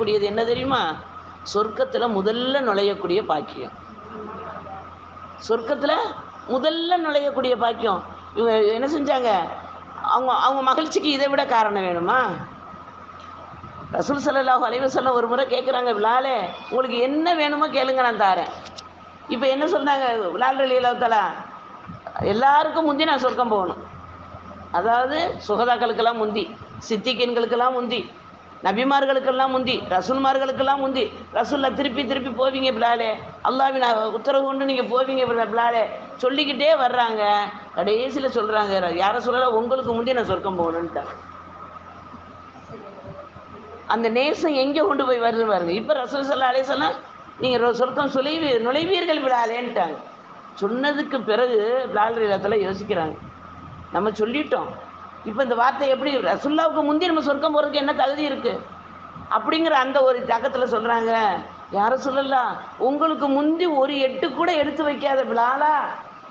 நுழையக்கூடியது என்ன தெரியுமா? சொர்க்கத்தில் முதல்ல நுழையக்கூடிய பாக்கியம். சொர்க்கத்தில் முதல்ல நுழையக்கூடிய பாக்கியம். இவங்க என்ன செஞ்சாங்க? அவங்க அவங்க மகிழ்ச்சிக்கு இதை விட காரணம் வேணுமா? ரசூல் ஸல்லல்லாஹு அலைஹி ஒரு முறை கேட்குறாங்க விழாலே உங்களுக்கு என்ன வேணுமோ கேளுங்க நான் தாரேன். இப்போ என்ன சொன்னாங்க? விழால் அலி எல்லாருக்கும் முந்தி நான் சொர்க்கம் போகணும். அதாவது சுகதாக்களுக்கெல்லாம் முந்தி சித்திக்கின்களுக்கெல்லாம் முந்தி நபிமார்களுக்கெல்லாம் முந்தி ரசூல்மார்களுக்கெல்லாம் முந்தி ரசூலில் திருப்பி திருப்பி போவீங்க பிளாலே அல்லாவின் உத்தரவு கொண்டு நீங்கள் போவீங்க பிளாலே சொல்லிக்கிட்டே வர்றாங்க. கடைசியில் சொல்கிறாங்க யாரை சொல்லலாம் உங்களுக்கு முந்தி நான் சொர்க்கம் போகணுன்ட்டேன் அந்த நேசம் எங்கே கொண்டு போய் வருது பாருங்க. இப்போ ரசூல் சல்லா சொன்னால் நீங்கள் சொர்க்கம் சுலைவி நுழைவீர்கள் விழாலேன்ட்டாங்க சொன்னதுக்கு பிறகு பிளால் இடத்துல யோசிக்கிறாங்க. நம்ம சொல்லிட்டோம். இப்போ இந்த வார்த்தை எப்படி ரசுல்லாவுக்கு முந்தி நம்ம சொர்க்கம் போகிறதுக்கு என்ன தகுதி இருக்குது அப்படிங்கிற அந்த ஒரு தாக்கத்தில் சொல்கிறாங்க யாரை சொல்லலாம் உங்களுக்கு முந்தி ஒரு எட்டு கூட எடுத்து வைக்காத விழாலா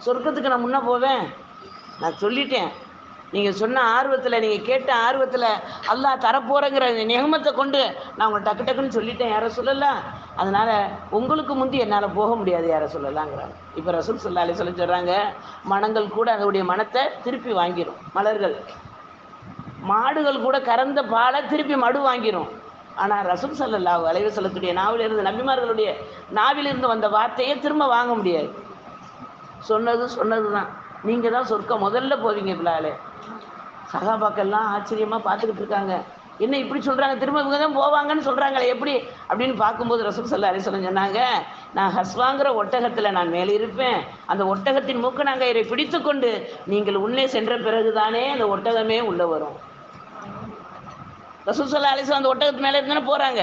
சொர்க்கத்துக்கு நான் முன்னே போவேன். நான் சொல்லிட்டேன். நீங்கள் சொன்ன ஆர்வத்தில் நீங்கள் கேட்ட ஆர்வத்தில் அல்லாஹ் தரப்போகிறங்கிற நிகமத்தை கொண்டு நான் உங்களை டக்கு டக்குன்னு சொல்லிட்டேன் யாரை சொல்லலாம் அதனால் உங்களுக்கு முந்தி என்னால் போக முடியாது யாரை சொல்லலாங்கிறாங்க. இப்போ ரசூல் சொல்லாலே சொல்லி சொல்கிறாங்க மனங்கள் கூட அதனுடைய மனத்தை திருப்பி வாங்கிடும் மலர்கள். மாடுகள் கூட கறந்த பாலை திருப்பி மடு வாங்கிடும் ஆனால் ரசூல் சல்லல்லா வளைவு சொல்லக்கூடிய நாவிலிருந்து நபிமார்களுடைய நாவிலிருந்து வந்த வார்த்தையை திரும்ப வாங்க முடியாது. சொன்னது சொன்னது தான் நீங்கள் தான் சொர்க்கம் முதல்ல போவீங்க பிள்ளாலே சகாபாக்கெல்லாம் ஆச்சரியமாக பார்த்துக்கிட்டு இருக்காங்க. என்ன இப்படி சொல்கிறாங்க திரும்ப இவங்க தான் போவாங்கன்னு சொல்கிறாங்களே எப்படி? அப்படின்னு பார்க்கும்போது ரசூல் சல்லா அலிஸ்வலம் சொன்னாங்க நான் ஹஸ்வாங்கிற ஒட்டகத்தில் நான் மேலே இருப்பேன். அந்த ஒட்டகத்தின் மூக்க நாங்கள் இதை பிடித்து கொண்டு நீங்கள் உள்ளே சென்ற பிறகுதானே அந்த ஒட்டகமே உள்ளே வரும். ரசூல் சல்லா அலிஸ்வலம் அந்த ஒட்டகத்து மேலே இருந்தானே போகிறாங்க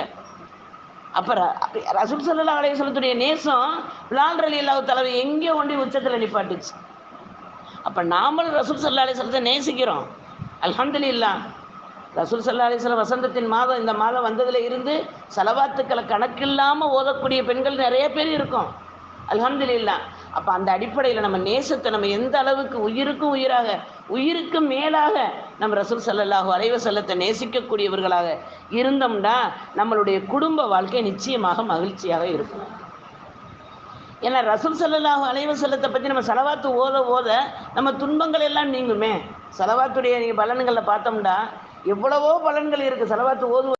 அப்புறம் ரசூல் சல்லா அலிஸ்வலத்துடைய நேசம் லால் ரலி அல்லாஹ் தலைவர் எங்கே ஒன்றி உச்சத்தில் நிப்பாட்டுச்சு. அப்போ நாமளும் ரசூல் சல்லா அலிஸ்வலத்தை நேசிக்கிறோம். அல்ஹம்துலில்லா. ரசூல் சல்லா அலிஸ்லாம் வசந்தத்தின் மாதம் இந்த மாதம் வந்ததில் இருந்து செலவாத்துக்களை கணக்கில்லாமல் ஓதக்கூடிய பெண்கள் நிறைய பேர் இருக்கும். அல்ஹம்துலில்லா. அப்போ அந்த அடிப்படையில் நம்ம நேசத்தை நம்ம எந்த அளவுக்கு உயிருக்கும் உயிராக உயிருக்கு மேலாக நம்ம ரசூல் சல்லல்லாஹு அலைவ செல்லத்தை நேசிக்கக்கூடியவர்களாக இருந்தோம்னா நம்மளுடைய குடும்ப வாழ்க்கை நிச்சயமாக மகிழ்ச்சியாக இருக்கும். ஏன்னா ரசூல் சல்லல்லாஹு அலைவ செல்லத்தை பற்றி நம்ம செலவாத்து ஓத ஓத நம்ம துன்பங்கள் எல்லாம் நீங்குமே. செலவாத்துடைய நீங்கள் பலன்களில் பார்த்தோம்னா எவ்வளவோ பலன்கள் இருக்குது செலவாத்து ஓது